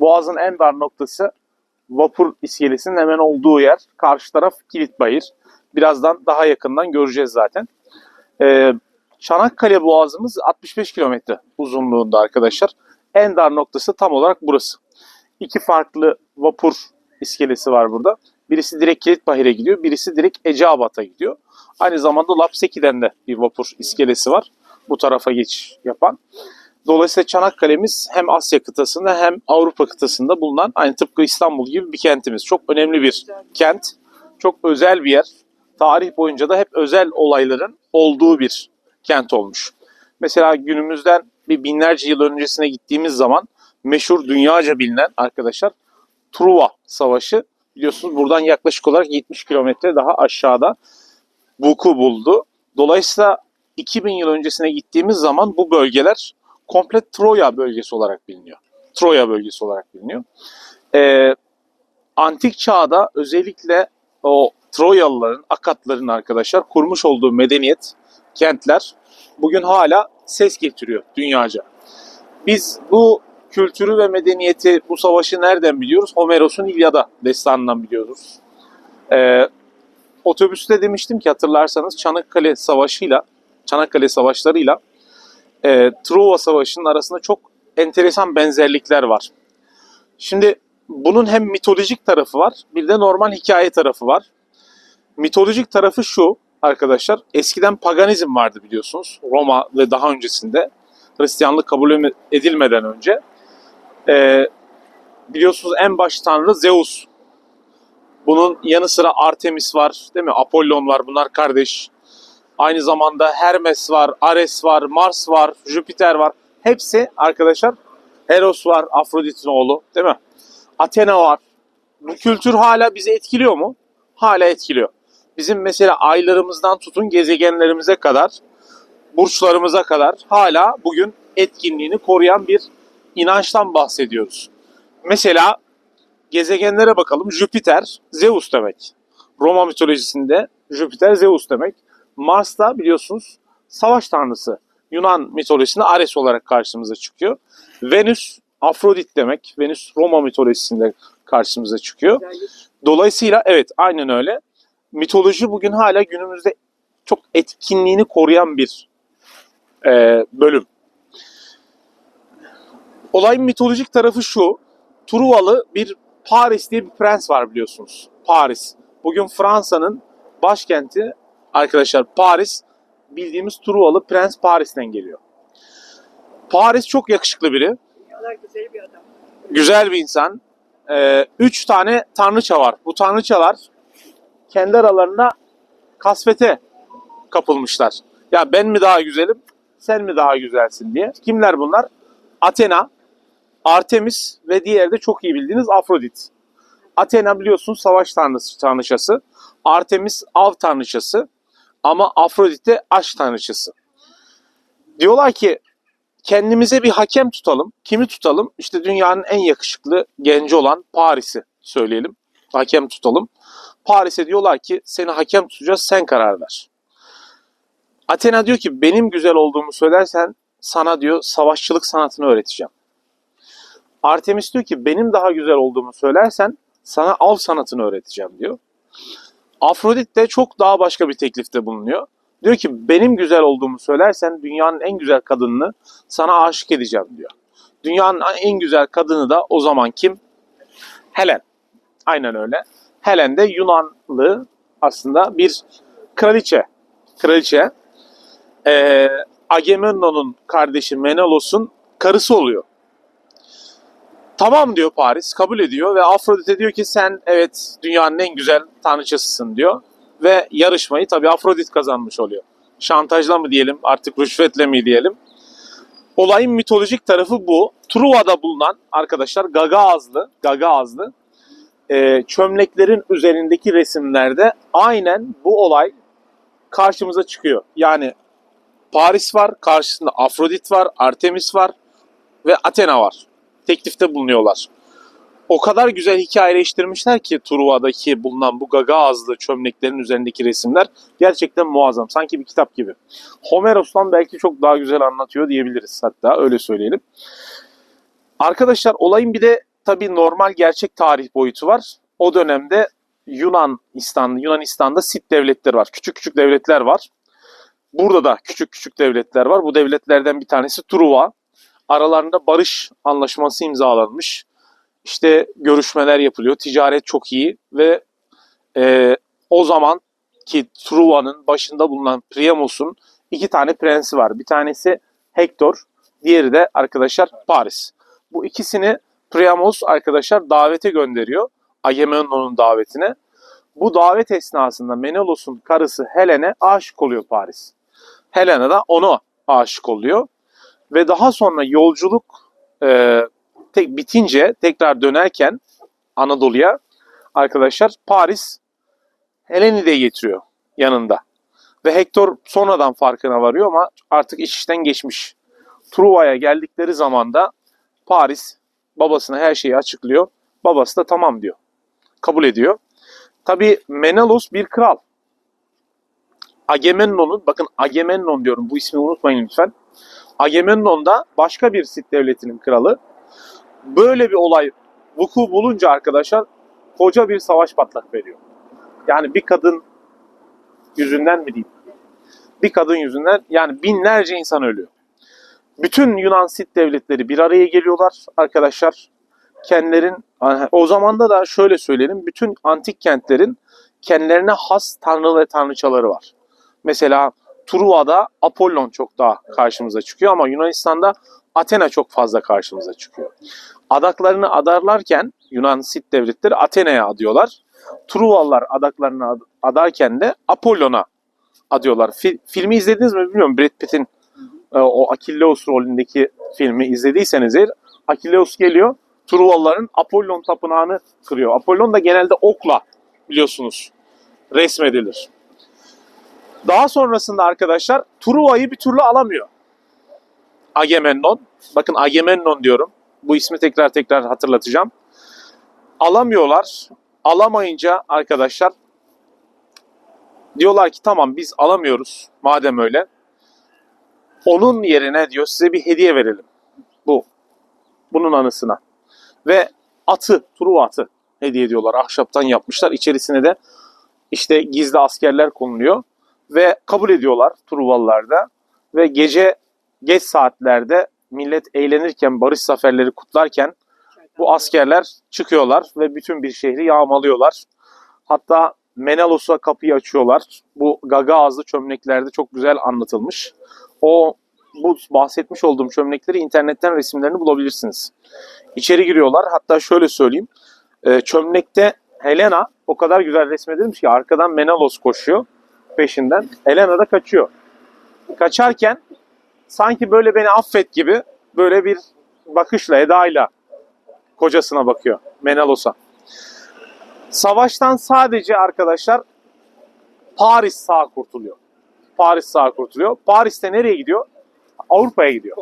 Boğaz'ın en dar noktası vapur iskelesinin hemen olduğu yer. Karşı taraf Kilitbayır. Birazdan daha yakından göreceğiz zaten. Ee, Çanakkale Boğazımız 65 kilometre uzunluğunda arkadaşlar. En dar noktası tam olarak burası. İki farklı vapur iskelesi var burada. Birisi direkt Kilitbahir'e gidiyor, birisi direkt Eceabat'a gidiyor. Aynı zamanda Lapseki'den de bir vapur iskelesi var. Bu tarafa geçiş yapan. Dolayısıyla Çanakkale'miz hem Asya kıtasında hem Avrupa kıtasında bulunan aynı tıpkı İstanbul gibi bir kentimiz. Çok önemli bir kent. Çok özel bir yer. Tarih boyunca da hep özel olayların olduğu bir kent olmuş. Mesela günümüzden bir binlerce yıl öncesine gittiğimiz zaman meşhur dünyaca bilinen arkadaşlar Truva Savaşı biliyorsunuz buradan yaklaşık olarak 70 kilometre daha aşağıda vuku buldu. Dolayısıyla 2000 yıl öncesine gittiğimiz zaman bu bölgeler komple Troya bölgesi olarak biliniyor. Troya bölgesi olarak biliniyor. Ee, antik çağda özellikle o Troyalıların, Akatların arkadaşlar kurmuş olduğu medeniyet, kentler bugün hala ses getiriyor dünyaca. Biz bu kültürü ve medeniyeti, bu savaşı nereden biliyoruz? Homeros'un İlyada destanından biliyoruz. Ee, otobüste demiştim ki hatırlarsanız Çanakkale Savaşı'yla, Çanakkale Savaşları'yla e, Truva Savaşı'nın arasında çok enteresan benzerlikler var. Şimdi bunun hem mitolojik tarafı var, bir de normal hikaye tarafı var. Mitolojik tarafı şu arkadaşlar, eskiden paganizm vardı biliyorsunuz. Roma ve daha öncesinde Hristiyanlık kabul edilmeden önce. E, biliyorsunuz en baş tanrı Zeus. Bunun yanı sıra Artemis var, değil mi? Apollon var, bunlar kardeş. Aynı zamanda Hermes var, Ares var, Mars var, Jüpiter var. Hepsi arkadaşlar Eros var, Afrodit'in oğlu değil mi? Athena var. Bu kültür hala bizi etkiliyor mu? Hala etkiliyor. Bizim mesela aylarımızdan tutun gezegenlerimize kadar, burçlarımıza kadar hala bugün etkinliğini koruyan bir inançtan bahsediyoruz. Mesela gezegenlere bakalım. Jüpiter, Zeus demek. Roma mitolojisinde Jüpiter, Zeus demek. Mars da biliyorsunuz savaş tanrısı. Yunan mitolojisinde Ares olarak karşımıza çıkıyor. Venüs Afrodit demek. Venüs Roma mitolojisinde karşımıza çıkıyor. Dolayısıyla evet aynen öyle. Mitoloji bugün hala günümüzde çok etkinliğini koruyan bir e, bölüm. Olayın mitolojik tarafı şu. Truvalı bir Paris diye bir prens var biliyorsunuz. Paris. Bugün Fransa'nın başkenti arkadaşlar Paris bildiğimiz Truvalı Prens Paris'ten geliyor. Paris çok yakışıklı biri. Güzel bir adam. Güzel bir insan. Ee, üç tane tanrıça var. Bu tanrıçalar kendi aralarında kasvete kapılmışlar. Ya ben mi daha güzelim, sen mi daha güzelsin diye. Kimler bunlar? Athena, Artemis ve diğeri de çok iyi bildiğiniz Afrodit. Athena biliyorsunuz savaş tanrısı, tanrıçası. Artemis av tanrıçası. Ama Afrodit de aşk tanrıçası. Diyorlar ki kendimize bir hakem tutalım. Kimi tutalım? İşte dünyanın en yakışıklı genci olan Paris'i söyleyelim. Hakem tutalım. Paris'e diyorlar ki seni hakem tutacağız sen karar ver. Athena diyor ki benim güzel olduğumu söylersen sana diyor savaşçılık sanatını öğreteceğim. Artemis diyor ki benim daha güzel olduğumu söylersen sana av sanatını öğreteceğim diyor. Afrodit de çok daha başka bir teklifte bulunuyor. Diyor ki benim güzel olduğumu söylersen dünyanın en güzel kadınını sana aşık edeceğim diyor. Dünyanın en güzel kadını da o zaman kim? Helen. Aynen öyle. Helen de Yunanlı aslında bir kraliçe. Kraliçe. Ee, Agamemnon'un kardeşi Menelos'un karısı oluyor. Tamam diyor Paris, kabul ediyor ve Afrodite diyor ki sen evet dünyanın en güzel tanrıçasısın diyor. Ve yarışmayı tabii Afrodit kazanmış oluyor. Şantajla mı diyelim, artık rüşvetle mi diyelim. Olayın mitolojik tarafı bu. Truva'da bulunan arkadaşlar gaga ağızlı, gaga ağızlı e, çömleklerin üzerindeki resimlerde aynen bu olay karşımıza çıkıyor. Yani Paris var, karşısında Afrodit var, Artemis var ve Athena var teklifte bulunuyorlar. O kadar güzel hikayeleştirmişler ki Truva'daki bulunan bu gaga ağızlı çömleklerin üzerindeki resimler gerçekten muazzam. Sanki bir kitap gibi. Homeros'tan belki çok daha güzel anlatıyor diyebiliriz hatta öyle söyleyelim. Arkadaşlar olayın bir de tabii normal gerçek tarih boyutu var. O dönemde Yunanistan, Yunanistan'da Sit devletleri var. Küçük küçük devletler var. Burada da küçük küçük devletler var. Bu devletlerden bir tanesi Truva. Aralarında barış anlaşması imzalanmış. İşte görüşmeler yapılıyor. Ticaret çok iyi ve e, o zaman ki Truva'nın başında bulunan Priamos'un iki tane prensi var. Bir tanesi Hector, diğeri de arkadaşlar Paris. Bu ikisini Priamos arkadaşlar davete gönderiyor. Agamemnon'un davetine. Bu davet esnasında Menelos'un karısı Helene aşık oluyor Paris. Helena da ona aşık oluyor. Ve daha sonra yolculuk e, tek bitince tekrar dönerken Anadolu'ya arkadaşlar Paris Helen'i de getiriyor yanında. Ve Hector sonradan farkına varıyor ama artık iş işten geçmiş. Truva'ya geldikleri zaman da Paris babasına her şeyi açıklıyor. Babası da tamam diyor. Kabul ediyor. Tabi Menelaus bir kral. Agamemnon'un, bakın Agamemnon diyorum bu ismi unutmayın lütfen. Agamemnon da başka bir Sit devletinin kralı. Böyle bir olay vuku bulunca arkadaşlar koca bir savaş patlak veriyor. Yani bir kadın yüzünden mi diyeyim? Bir kadın yüzünden yani binlerce insan ölüyor. Bütün Yunan Sit devletleri bir araya geliyorlar arkadaşlar. Kendilerin o zamanda da şöyle söyleyelim bütün antik kentlerin kendilerine has tanrı ve tanrıçaları var. Mesela Truva'da Apollon çok daha karşımıza çıkıyor ama Yunanistan'da Athena çok fazla karşımıza çıkıyor. Adaklarını adarlarken Yunan Sit devletleri Athena'ya adıyorlar. Truvalılar adaklarını ad- adarken de Apollon'a adıyorlar. Fi- filmi izlediniz mi bilmiyorum. Brad Pitt'in e, o Akilleus rolündeki filmi izlediyseniz eğer Akilleus geliyor Truvalıların Apollon tapınağını kırıyor. Apollon da genelde okla biliyorsunuz resmedilir. Daha sonrasında arkadaşlar Truva'yı bir türlü alamıyor. Agamemnon. Bakın Agamemnon diyorum. Bu ismi tekrar tekrar hatırlatacağım. Alamıyorlar. Alamayınca arkadaşlar diyorlar ki tamam biz alamıyoruz madem öyle. Onun yerine diyor size bir hediye verelim. Bu. Bunun anısına. Ve atı, Truva atı hediye ediyorlar. Ahşaptan yapmışlar. İçerisine de işte gizli askerler konuluyor. Ve kabul ediyorlar Truvalılar da. Ve gece geç saatlerde millet eğlenirken, barış zaferleri kutlarken bu askerler çıkıyorlar ve bütün bir şehri yağmalıyorlar. Hatta Menelos'a kapıyı açıyorlar. Bu gaga ağızlı çömleklerde çok güzel anlatılmış. O bu bahsetmiş olduğum çömlekleri internetten resimlerini bulabilirsiniz. İçeri giriyorlar. Hatta şöyle söyleyeyim. E, çömlekte Helena o kadar güzel resmedilmiş ki arkadan Menelos koşuyor peşinden. Helena da kaçıyor. Kaçarken sanki böyle beni affet gibi böyle bir bakışla, edayla kocasına bakıyor. Menelos'a. Savaştan sadece arkadaşlar Paris sağ kurtuluyor. Paris sağ kurtuluyor. Paris'te nereye gidiyor? Avrupa'ya gidiyor.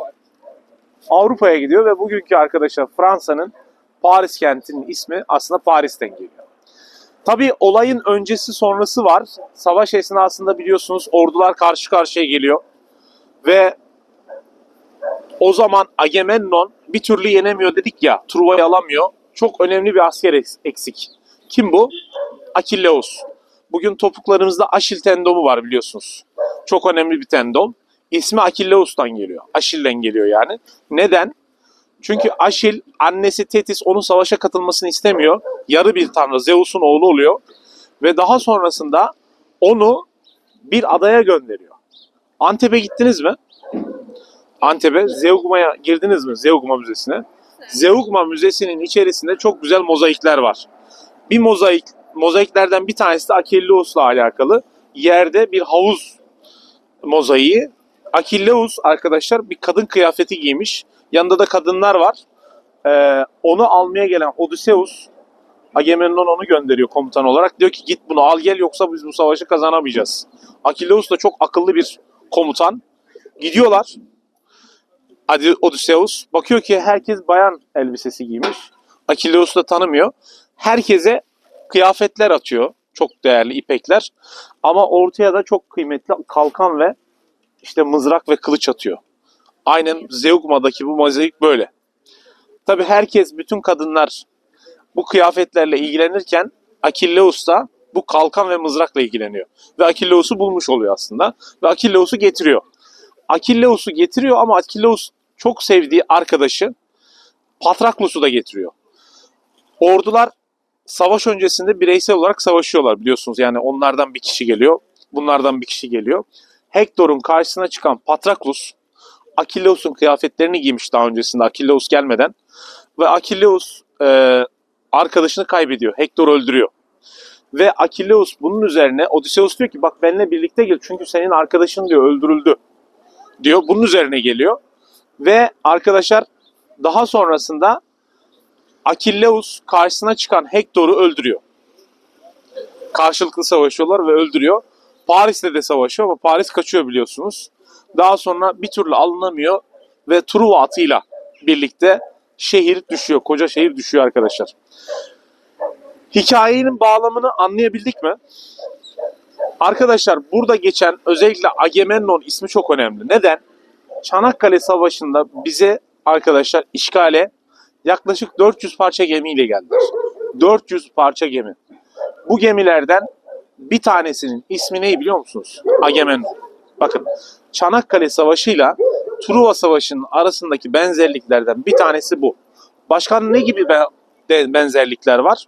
Avrupa'ya gidiyor ve bugünkü arkadaşlar Fransa'nın Paris kentinin ismi aslında Paris'ten geliyor. Tabii olayın öncesi sonrası var. Savaş esnasında biliyorsunuz ordular karşı karşıya geliyor. Ve o zaman Agamemnon bir türlü yenemiyor dedik ya. Truva'yı alamıyor. Çok önemli bir asker eks- eksik. Kim bu? Akilleus. Bugün topuklarımızda Aşil tendonu var biliyorsunuz. Çok önemli bir tendon. İsmi Akilleus'tan geliyor. Aşil'den geliyor yani. Neden? Çünkü Aşil annesi Tetis onun savaşa katılmasını istemiyor. Yarı bir tanrı Zeus'un oğlu oluyor. Ve daha sonrasında onu bir adaya gönderiyor. Antep'e gittiniz mi? Antep'e Zeugma'ya girdiniz mi? Zeugma Müzesi'ne. Zeugma Müzesi'nin içerisinde çok güzel mozaikler var. Bir mozaik, mozaiklerden bir tanesi de Akilleus'la alakalı. Yerde bir havuz mozaiği. Akilleus arkadaşlar bir kadın kıyafeti giymiş. Yanında da kadınlar var. Ee, onu almaya gelen Odysseus Agamemnon onu gönderiyor komutan olarak. Diyor ki git bunu al gel yoksa biz bu savaşı kazanamayacağız. Akilleus da çok akıllı bir komutan. Gidiyorlar. Hadi Odysseus bakıyor ki herkes bayan elbisesi giymiş. Akilleus da tanımıyor. Herkese kıyafetler atıyor. Çok değerli ipekler. Ama ortaya da çok kıymetli kalkan ve işte mızrak ve kılıç atıyor. Aynen Zeugma'daki bu mozaik böyle. Tabi herkes, bütün kadınlar bu kıyafetlerle ilgilenirken Akilleus da bu kalkan ve mızrakla ilgileniyor. Ve Akilleus'u bulmuş oluyor aslında. Ve Akilleus'u getiriyor. Akilleus'u getiriyor ama Akilleus çok sevdiği arkadaşı Patraklus'u da getiriyor. Ordular savaş öncesinde bireysel olarak savaşıyorlar biliyorsunuz. Yani onlardan bir kişi geliyor, bunlardan bir kişi geliyor. Hektor'un karşısına çıkan Patraklus, Akilleus'un kıyafetlerini giymiş daha öncesinde Akilleus gelmeden. Ve Akilleus e, arkadaşını kaybediyor. Hektor öldürüyor. Ve Akilleus bunun üzerine Odysseus diyor ki bak benimle birlikte gel çünkü senin arkadaşın diyor öldürüldü diyor. Bunun üzerine geliyor. Ve arkadaşlar daha sonrasında Akilleus karşısına çıkan Hektor'u öldürüyor. Karşılıklı savaşıyorlar ve öldürüyor. Paris'te de savaşıyor ama Paris kaçıyor biliyorsunuz. Daha sonra bir türlü alınamıyor ve Truva atıyla birlikte şehir düşüyor. Koca şehir düşüyor arkadaşlar. Hikayenin bağlamını anlayabildik mi? Arkadaşlar burada geçen özellikle Agamemnon ismi çok önemli. Neden? Çanakkale Savaşı'nda bize arkadaşlar işgale yaklaşık 400 parça gemiyle geldiler. 400 parça gemi. Bu gemilerden bir tanesinin ismi ne biliyor musunuz? Agamemnon. Bakın Çanakkale Savaşı'yla Truva Savaşı'nın arasındaki benzerliklerden bir tanesi bu. Başka ne gibi benzerlikler var?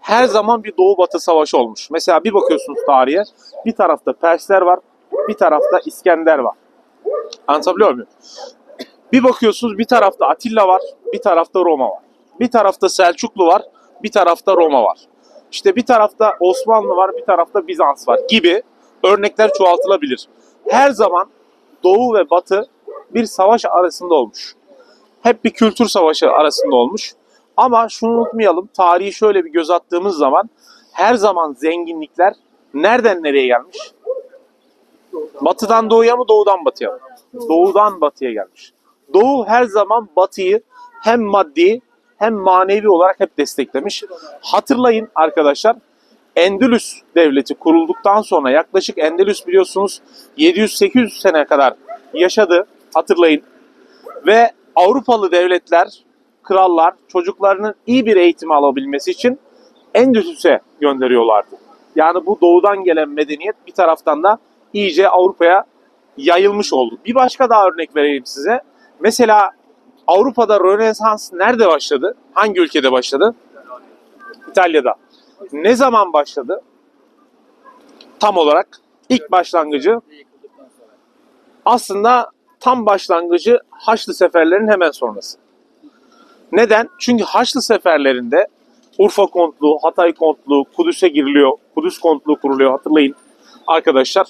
Her zaman bir Doğu Batı savaşı olmuş. Mesela bir bakıyorsunuz tarihe, bir tarafta Persler var, bir tarafta İskender var. Anlatabiliyor muyum? Bir bakıyorsunuz bir tarafta Atilla var, bir tarafta Roma var. Bir tarafta Selçuklu var, bir tarafta Roma var. İşte bir tarafta Osmanlı var, bir tarafta Bizans var gibi örnekler çoğaltılabilir. Her zaman Doğu ve Batı bir savaş arasında olmuş. Hep bir kültür savaşı arasında olmuş. Ama şunu unutmayalım, tarihi şöyle bir göz attığımız zaman her zaman zenginlikler nereden nereye gelmiş? Batıdan doğuya mı, doğudan batıya mı? Doğudan batıya gelmiş. Doğu her zaman batıyı hem maddi hem manevi olarak hep desteklemiş. Hatırlayın arkadaşlar, Endülüs devleti kurulduktan sonra yaklaşık Endülüs biliyorsunuz 700-800 sene kadar yaşadı. Hatırlayın. Ve Avrupalı devletler, krallar çocuklarının iyi bir eğitim alabilmesi için Endülüs'e gönderiyorlardı. Yani bu doğudan gelen medeniyet bir taraftan da iyice Avrupa'ya yayılmış oldu. Bir başka daha örnek vereyim size. Mesela Avrupa'da Rönesans nerede başladı? Hangi ülkede başladı? İtalya'da. Ne zaman başladı? Tam olarak ilk başlangıcı aslında tam başlangıcı Haçlı seferlerin hemen sonrası. Neden? Çünkü Haçlı seferlerinde Urfa Kontluğu, Hatay Kontluğu, Kudüs'e giriliyor. Kudüs Kontluğu kuruluyor hatırlayın arkadaşlar.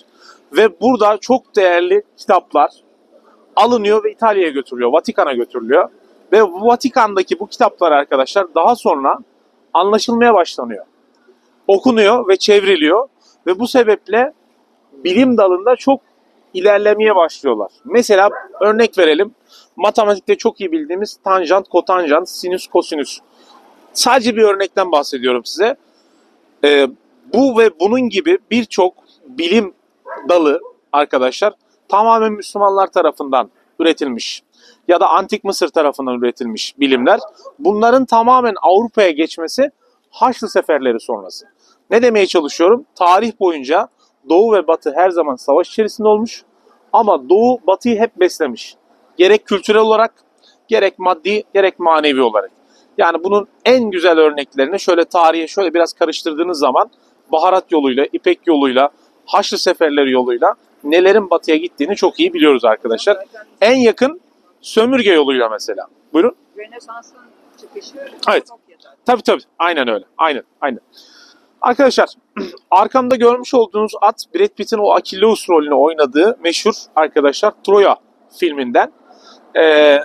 Ve burada çok değerli kitaplar alınıyor ve İtalya'ya götürülüyor. Vatikan'a götürülüyor. Ve Vatikan'daki bu kitaplar arkadaşlar daha sonra anlaşılmaya başlanıyor. Okunuyor ve çevriliyor. Ve bu sebeple bilim dalında çok ilerlemeye başlıyorlar. Mesela örnek verelim. Matematikte çok iyi bildiğimiz tanjant, kotanjant, sinüs, kosinüs. Sadece bir örnekten bahsediyorum size. Ee, bu ve bunun gibi birçok bilim dalı arkadaşlar tamamen Müslümanlar tarafından üretilmiş ya da Antik Mısır tarafından üretilmiş bilimler. Bunların tamamen Avrupa'ya geçmesi Haçlı seferleri sonrası. Ne demeye çalışıyorum? Tarih boyunca Doğu ve Batı her zaman savaş içerisinde olmuş ama Doğu Batı'yı hep beslemiş. Gerek kültürel olarak, gerek maddi, gerek manevi olarak. Yani bunun en güzel örneklerini şöyle tarihe şöyle biraz karıştırdığınız zaman baharat yoluyla, ipek yoluyla, Haçlı seferleri yoluyla nelerin batıya gittiğini çok iyi biliyoruz arkadaşlar. En yakın sömürge yoluyla mesela. Buyurun. Rönesans'ın çıkışı Evet. Tabii tabii. Aynen öyle. Aynen. Aynen. Arkadaşlar arkamda görmüş olduğunuz at Brad Pitt'in o Achilles rolünü oynadığı meşhur arkadaşlar Troya filminden. Ee,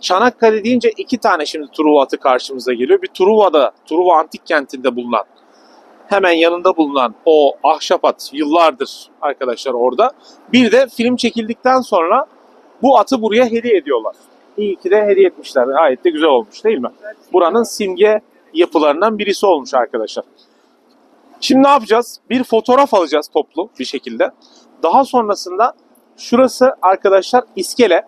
Çanakkale deyince iki tane şimdi Truva atı karşımıza geliyor. Bir Truva'da, Truva antik kentinde bulunan hemen yanında bulunan o ahşap at yıllardır arkadaşlar orada. Bir de film çekildikten sonra bu atı buraya hediye ediyorlar. İyi ki de hediye etmişler. Gayet de güzel olmuş değil mi? Buranın simge yapılarından birisi olmuş arkadaşlar. Şimdi ne yapacağız? Bir fotoğraf alacağız toplu bir şekilde. Daha sonrasında şurası arkadaşlar iskele.